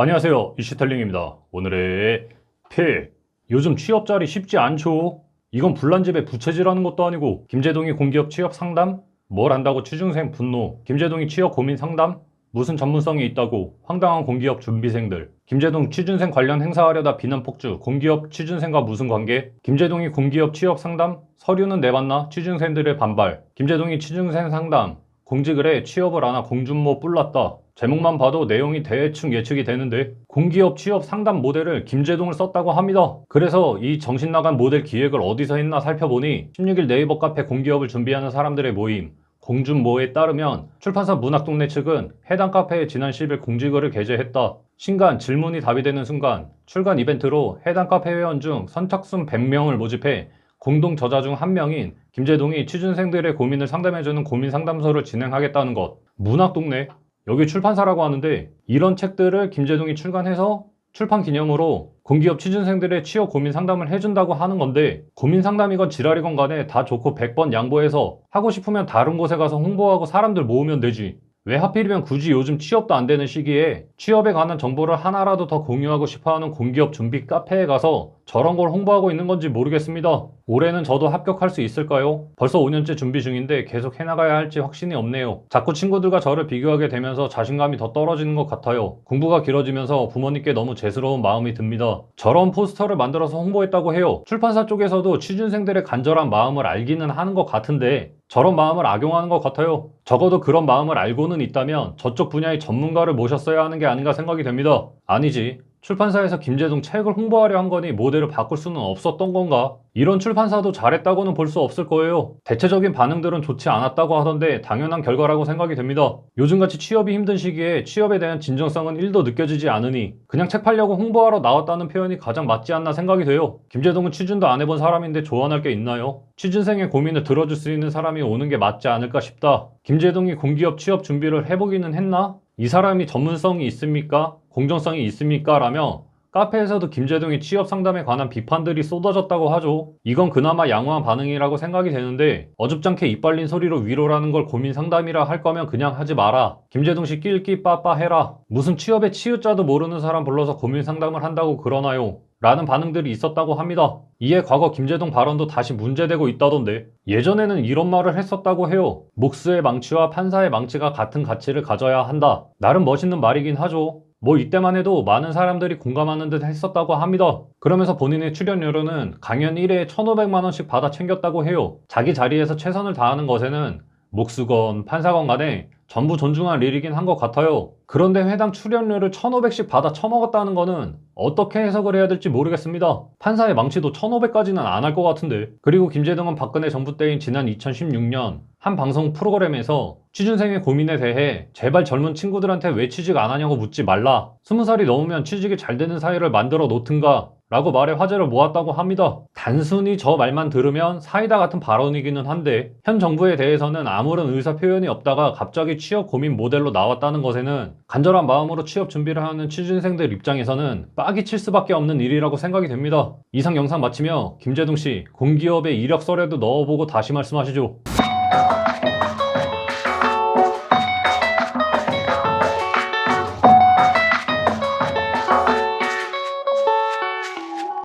안녕하세요. 이슈텔링입니다. 오늘의 필. 요즘 취업 자리 쉽지 않죠? 이건 불난집에 부채질하는 것도 아니고 김재동이 공기업 취업 상담? 뭘 안다고 취중생 분노? 김재동이 취업 고민 상담? 무슨 전문성이 있다고 황당한 공기업 준비생들 김재동 취준생 관련 행사하려다 비난 폭주 공기업 취준생과 무슨 관계 김재동이 공기업 취업 상담 서류는 내봤나 취준생들의 반발 김재동이 취준생 상담 공직을 해 취업을 안 하 공준모 뿔났다 제목만 봐도 내용이 대충 예측이 되는데 공기업 취업 상담 모델을 김재동을 썼다고 합니다 그래서 이 정신나간 모델 기획을 어디서 했나 살펴보니 16일 네이버 카페 공기업을 준비하는 사람들의 모임 공준모에 따르면 출판사 문학동네 측은 해당 카페에 지난 10일 공지글을 게재했다. 신간 질문이 답이 되는 순간 출간 이벤트로 해당 카페 회원 중 선착순 100명을 모집해 공동 저자 중 한 명인 김재동이 취준생들의 고민을 상담해주는 고민 상담소를 진행하겠다는 것. 문학동네 여기 출판사라고 하는데 이런 책들을 김재동이 출간해서 출판 기념으로 공기업 취준생들의 취업 고민 상담을 해준다고 하는 건데 고민 상담이건 지랄이건 간에 다 좋고 100번 양보해서 하고 싶으면 다른 곳에 가서 홍보하고 사람들 모으면 되지. 왜 하필이면 굳이 요즘 취업도 안 되는 시기에 취업에 관한 정보를 하나라도 더 공유하고 싶어하는 공기업 준비 카페에 가서 저런 걸 홍보하고 있는 건지 모르겠습니다. 올해는 저도 합격할 수 있을까요? 벌써 5년째 준비 중인데 계속 해나가야 할지 확신이 없네요. 자꾸 친구들과 저를 비교하게 되면서 자신감이 더 떨어지는 것 같아요. 공부가 길어지면서 부모님께 너무 죄스러운 마음이 듭니다. 저런 포스터를 만들어서 홍보했다고 해요. 출판사 쪽에서도 취준생들의 간절한 마음을 알기는 하는 것 같은데 저런 마음을 악용하는 것 같아요. 적어도 그런 마음을 알고는 있다면 저쪽 분야의 전문가를 모셨어야 하는 게 아닌가 생각이 됩니다. 아니지. 출판사에서 김재동 책을 홍보하려 한 거니 모델을 바꿀 수는 없었던 건가? 이런 출판사도 잘했다고는 볼 수 없을 거예요. 대체적인 반응들은 좋지 않았다고 하던데 당연한 결과라고 생각이 됩니다. 요즘같이 취업이 힘든 시기에 취업에 대한 진정성은 1도 느껴지지 않으니 그냥 책 팔려고 홍보하러 나왔다는 표현이 가장 맞지 않나 생각이 돼요. 김재동은 취준도 안 해본 사람인데 조언할 게 있나요? 취준생의 고민을 들어줄 수 있는 사람이 오는 게 맞지 않을까 싶다. 김재동이 공기업 취업 준비를 해보기는 했나? 이 사람이 전문성이 있습니까? 공정성이 있습니까? 라며 카페에서도 김재동의 취업 상담에 관한 비판들이 쏟아졌다고 하죠. 이건 그나마 양호한 반응이라고 생각이 되는데 어줍잖게 이빨린 소리로 위로라는 걸 고민 상담이라 할 거면 그냥 하지 마라. 김재동 씨 낄끼 빠빠 해라. 무슨 취업에 치읓자도 모르는 사람 불러서 고민 상담을 한다고 그러나요? 라는 반응들이 있었다고 합니다. 이에 과거 김재동 발언도 다시 문제되고 있다던데 예전에는 이런 말을 했었다고 해요. 목수의 망치와 판사의 망치가 같은 가치를 가져야 한다. 나름 멋있는 말이긴 하죠. 뭐 이때만 해도 많은 사람들이 공감하는 듯 했었다고 합니다. 그러면서 본인의 출연료로는 강연 1회에 1,500만원씩 받아 챙겼다고 해요. 자기 자리에서 최선을 다하는 것에는 목수건, 판사건 간에 전부 존중할 일이긴 한 것 같아요. 그런데 회당 출연료를 1,500씩 받아 처먹었다는 거는 어떻게 해석을 해야 될지 모르겠습니다. 판사의 망치도 1,500까지는 안 할 것 같은데. 그리고 김재동은 박근혜 정부 때인 지난 2016년 한 방송 프로그램에서 취준생의 고민에 대해 제발 젊은 친구들한테 왜 취직 안 하냐고 묻지 말라. 20살이 넘으면 취직이 잘 되는 사회를 만들어 놓든가 라고 말해 화제를 모았다고 합니다. 단순히 저 말만 들으면 사이다 같은 발언이기는 한데 현 정부에 대해서는 아무런 의사 표현이 없다가 갑자기 취업 고민 모델로 나왔다는 것에는 간절한 마음으로 취업 준비를 하는 취준생들 입장에서는 빡이 칠 수밖에 없는 일이라고 생각이 됩니다. 이상 영상 마치며 김재동 씨 공기업의 이력서라도 넣어보고 다시 말씀하시죠.